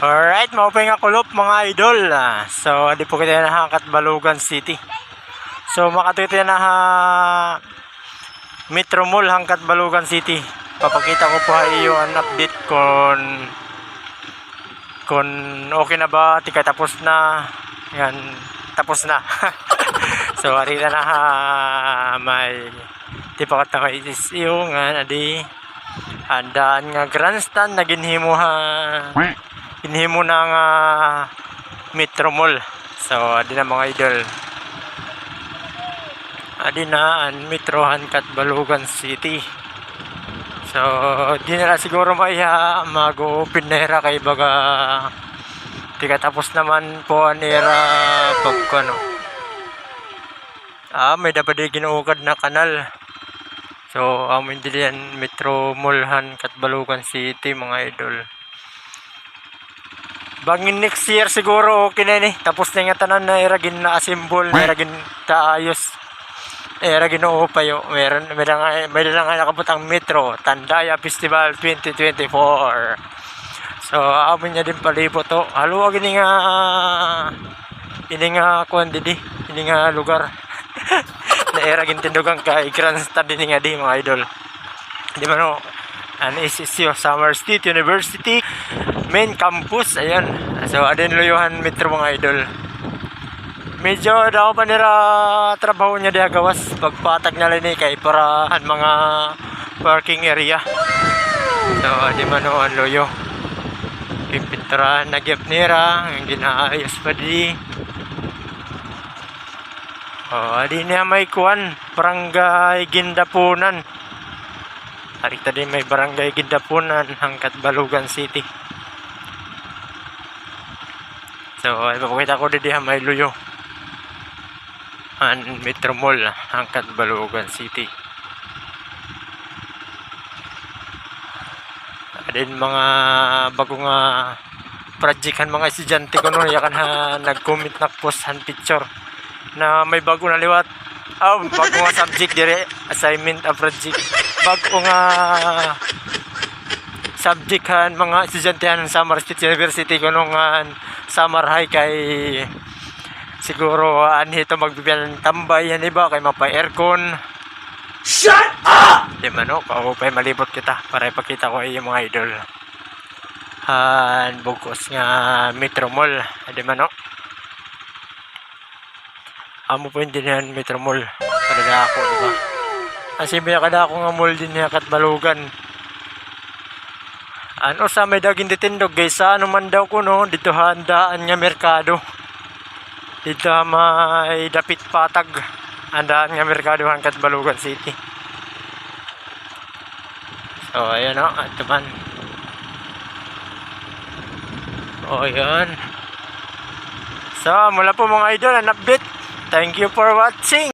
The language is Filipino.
Alright, maupay nga kulop mga idol. So, di po kita na hangkat Balugan City. So, makatuloy na ha Metro Mall hangkat Balugan City. Papakita ko po iyo ang update kung kung okay na ba, tika tapos na. Yan, tapos na. so, arita na ha may tipakat na kayo is iyo nga adi handaan nga grandstand na ginhimo ha Inhimo na nga Metro Mall. So, adi na mga idol. Adi na ang Metro Hankat Balugan City. So, di na siguro maya mag-open na era kay baga Tika tapos naman po ang era pag ano. Ah, may dapat ginuukad na kanal. So, amin din yan Metro Mall Hankat Balugan City mga idol. Bangin next year siguro okay na ni. Tapos na nga tanan na iragin na assemble, na iragin taayos. Iragin na upayo. Meron, meron nga, meron nga nakabutang metro. Tandaya Festival 2024. So, amin niya din palibot to. Haluwa gini nga, ini nga kuan didi, ini nga lugar. na iragin tindugang kay grandstand din nga di mga idol. Di man no, an SSU Summer State University main campus ayan. So adin luyuhan metro mga idol. Medyo daw pa nila trabaho niya diha gawas pagpatag na lang ni kay para ang mga parking area. So adi man ho ang luyo pimpintura nagyap nira ang ginaayos pa di. Oh adi niya may kuan barangay gindapunan. Harita din may barangay Gindapunan, Hangkat Balugan City. So, ipapakita ko diha may luyo. An Metro Mall, Hangkat Balugan City. Din mga bago nga projectan mga estudyante ko noon yakan ha nag-comment na post han picture na may bago na liwat oh bago nga subject dire assignment a project bago nga subject han mga estudyante sa Samar State University. Ko nung ah, summer high kay siguro ani ito magbibiyan ng tambay yan iba kay mapa aircon. Shut up! di man no? Ako pa malibot kita para ipakita ko ay mga idol. Han bugos nga Metro Mall. Di man no? Amo po hindi yan Metro Mall. Kada ako di ba? Kasi may kada ako nga mall din niya kat balugan ano sa may daging ditindog guys? Sa ano man daw ko no dito handaan nga merkado. Dito may dapit patag handaan nga merkado hangkat balugan city. So ayan o ito man. O ayan. So mula po mga idol ang update. Thank you for watching